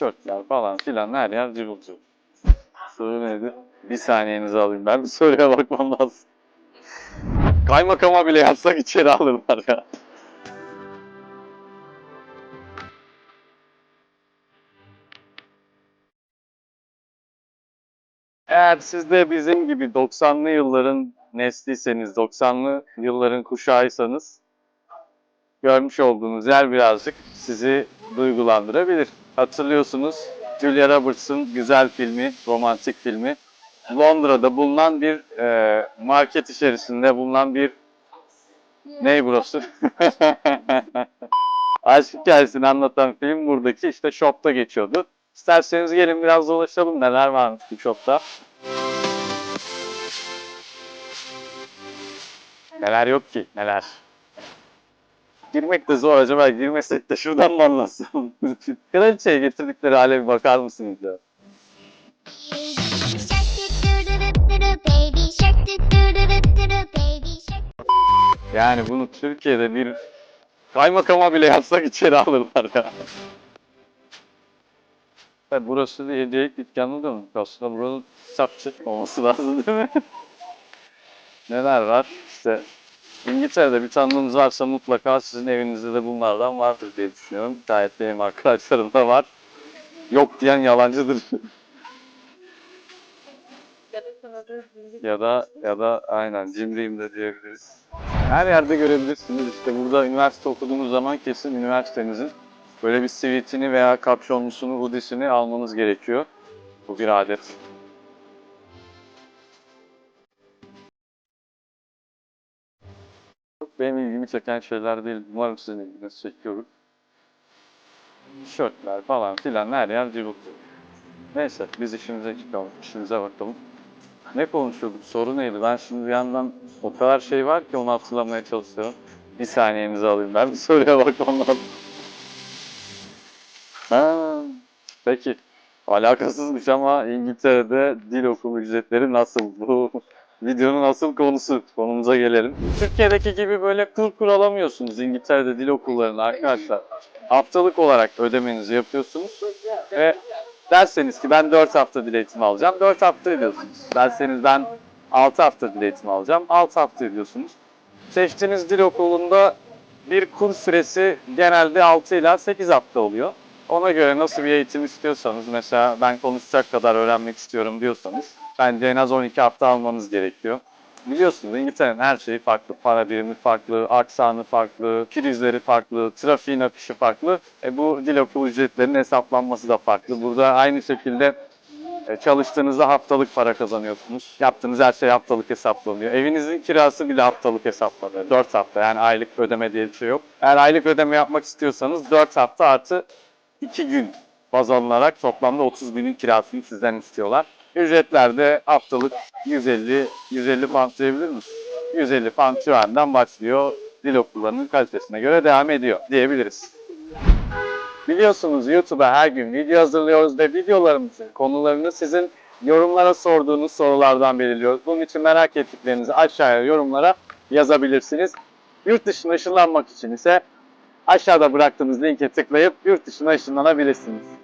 tişörtler falan filan her yer cıvıl cıvıl. Soru neydi? Bir saniyenizi alayım. Ben bir soruya bakmam lazım. Kaymakama bile yapsak içeri alırlar ya. Eğer siz de bizim gibi 90'lı yılların nesliyseniz, 90'lı yılların kuşağıysanız görmüş olduğunuz yer birazcık sizi duygulandırabilir. Hatırlıyorsunuz Julia Roberts'ın güzel filmi, romantik filmi. Londra'da bulunan bir e, market içerisinde bulunan bir ney burası? Aşk hikayesini anlatan film buradaki işte shop'ta geçiyordu. İsterseniz gelin biraz dolaşalım neler varmış bu shop'ta. Neler yok ki neler. Girmek de zor acaba girmesek de şuradan mı anlatsam? Kraliçeye getirdikleri hale bir bakar mısınız ya? Yani bunu Türkiye'de bir kaymakama bile yapsak içeri alırlar ya. Evet, burası bir hediyelik dükkanı da mı? Aslında buranın satçı olması lazım değil mi? Neler var? İşte İngiltere'de bir tanıdığınız varsa mutlaka sizin evinizde de bunlardan vardır diye düşünüyorum. Gayet benim arkadaşlarım da var. Yok diyen yalancıdır. ya da ya da aynen cimriyim de diyebiliriz. Her yerde görebilirsiniz. İşte burada üniversite okuduğunuz zaman kesin üniversitenizin böyle bir sivitini veya kapşonlusunu, hoodie'sini almanız gerekiyor. Bu bir adet. Benim ilgimi çeken şeyler değil. Umarım sizin ilginizi çekiyor. Tişörtler falan filan her yer cıvıl. Neyse biz işimize çıkalım, işimize bakalım. Ne konuşuyorduk? Soru neydi? Ben şimdi bir yandan o kadar şey var ki onu hatırlamaya çalışıyorum. Bir saniyenizi alayım. Ben bir soruya bakmam lazım. Ha, peki. Alakasızmış ama İngiltere'de dil okulu ücretleri nasıl? Videonun asıl konusu. Konumuza gelelim. Türkiye'deki gibi böyle kur kur alamıyorsunuz İngiltere'de dil okullarında arkadaşlar. Haftalık olarak ödemenizi yapıyorsunuz ve derseniz ki ben 4 hafta dil eğitimi alacağım. 4 hafta ediyorsunuz. Derseniz ben 6 hafta dil eğitimi alacağım. 6 hafta ediyorsunuz. Seçtiğiniz dil okulunda bir kurs süresi genelde 6 ila 8 hafta oluyor. Ona göre nasıl bir eğitim istiyorsanız, mesela ben konuşacak kadar öğrenmek istiyorum diyorsanız, bence en az 12 hafta almanız gerekiyor. Biliyorsunuz İngiltere'nin her şeyi farklı. Para birimi farklı, aksanı farklı, prizleri farklı, trafiğin akışı farklı. E bu dil okulu ücretlerinin hesaplanması da farklı. Burada aynı şekilde e, çalıştığınızda haftalık para kazanıyorsunuz. Yaptığınız her şey haftalık hesaplanıyor. Evinizin kirası bile haftalık hesaplanıyor. 4 hafta yani aylık ödeme diye bir şey yok. Eğer aylık ödeme yapmak istiyorsanız 4 hafta artı 2 gün baz alınarak toplamda 30 binin kirasını sizden istiyorlar. Ücretler de haftalık 150 150 pound diyebilir miyiz? 150 pound civarından başlıyor. Dil okullarının kalitesine göre devam ediyor diyebiliriz. Biliyorsunuz YouTube'a her gün video hazırlıyoruz ve videolarımızın konularını sizin yorumlara sorduğunuz sorulardan belirliyoruz. Bunun için merak ettiklerinizi aşağıya yorumlara yazabilirsiniz. Yurt dışına ışınlanmak için ise aşağıda bıraktığımız linke tıklayıp yurt dışına ışınlanabilirsiniz.